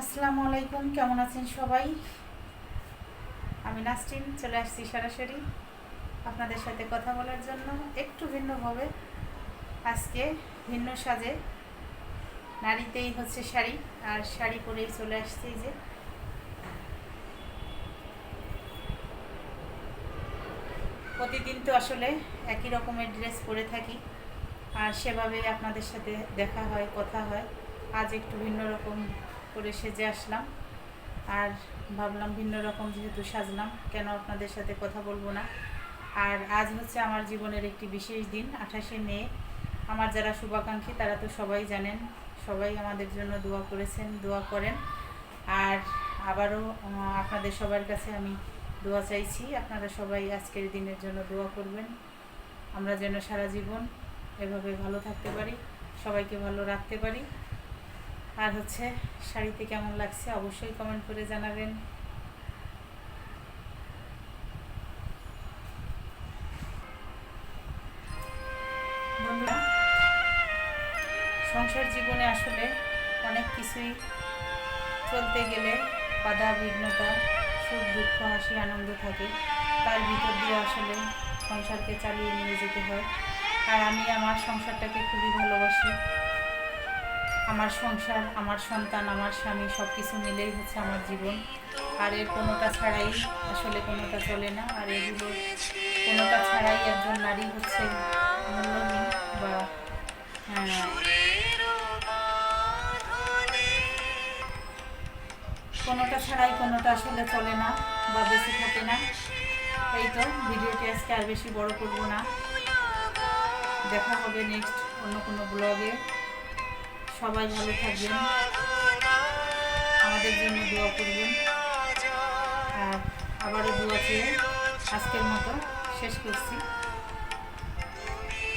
আসসালামু আলাইকুম, কেমন আছেন সবাই? আমি নাসরিন, চলে আসছি সরাসরি আপনাদের সাথে কথা বলার জন্য। একটু ভিন্নভাবে আজকে ভিন্ন সাজে। নারীতেই হচ্ছে শাড়ি, আর শাড়ি পরেই চলে আসছি যে। প্রতিদিন তো আসলে একই রকমের ড্রেস পরে থাকি, আর সেভাবেই আপনাদের সাথে দেখা হয়, কথা হয়। আজ একটু ভিন্ন রকম করে সেজে আসলাম। আর ভাবলাম ভিন্ন রকম যেহেতু সাজলাম, কেন আপনাদের সাথে কথা বলব না? আর আজ হচ্ছে আমার জীবনের একটি বিশেষ দিন, আঠাশে মে। আমার যারা শুভাকাঙ্ক্ষী, তারা তো সবাই জানেন, সবাই আমাদের জন্য দোয়া করেছেন, দোয়া করেন। আর আবারও আপনাদের সবার কাছে আমি দোয়া চাইছি, আপনারা সবাই আজকের দিনের জন্য দোয়া করবেন। আমরা যেন সারা জীবন এভাবে ভালো থাকতে পারি, সবাইকে ভালো রাখতে পারি। আর হচ্ছে শাড়িতে কেমন লাগছে অবশ্যই কমেন্ট করে জানাবেন। সংসার জীবনে আসলে অনেক কিছুই চলতে গেলে বাধা, বিঘ্নতা, সুখ, দুঃখ, হাসি, আনন্দ থাকে। তার ভিতর দিয়ে আসলে সংসারকে চালিয়ে নিয়ে যেতে হয়। আর আমি আমার সংসারটাকে খুবই ভালোবাসি। আমার সংসার আমার সন্তান আমার স্বামী সব কিছু মিলেই হচ্ছে আমার জীবন। আর এর কোনোটা ছাড়াই আসলে কোনোটা চলে না। আর এগুলো কোনোটা ছাড়াই একজন নারী হচ্ছে মূল্যহীন বা হ্যাঁ, কোনোটা ছাড়াই কোনোটা আসলে চলে না বা বেশি থাকে না। এই তো ভিডিওটি আজকে আর বেশি বড় করব না। দেখা হবে নেক্সট অন্য কোনো ব্লগে সবাই ভালো থাকবেন। আমাদের জন্য দোয়া করবেন। আর আবারও দোয়া চেয়ে আজকের মতো শেষ করছি।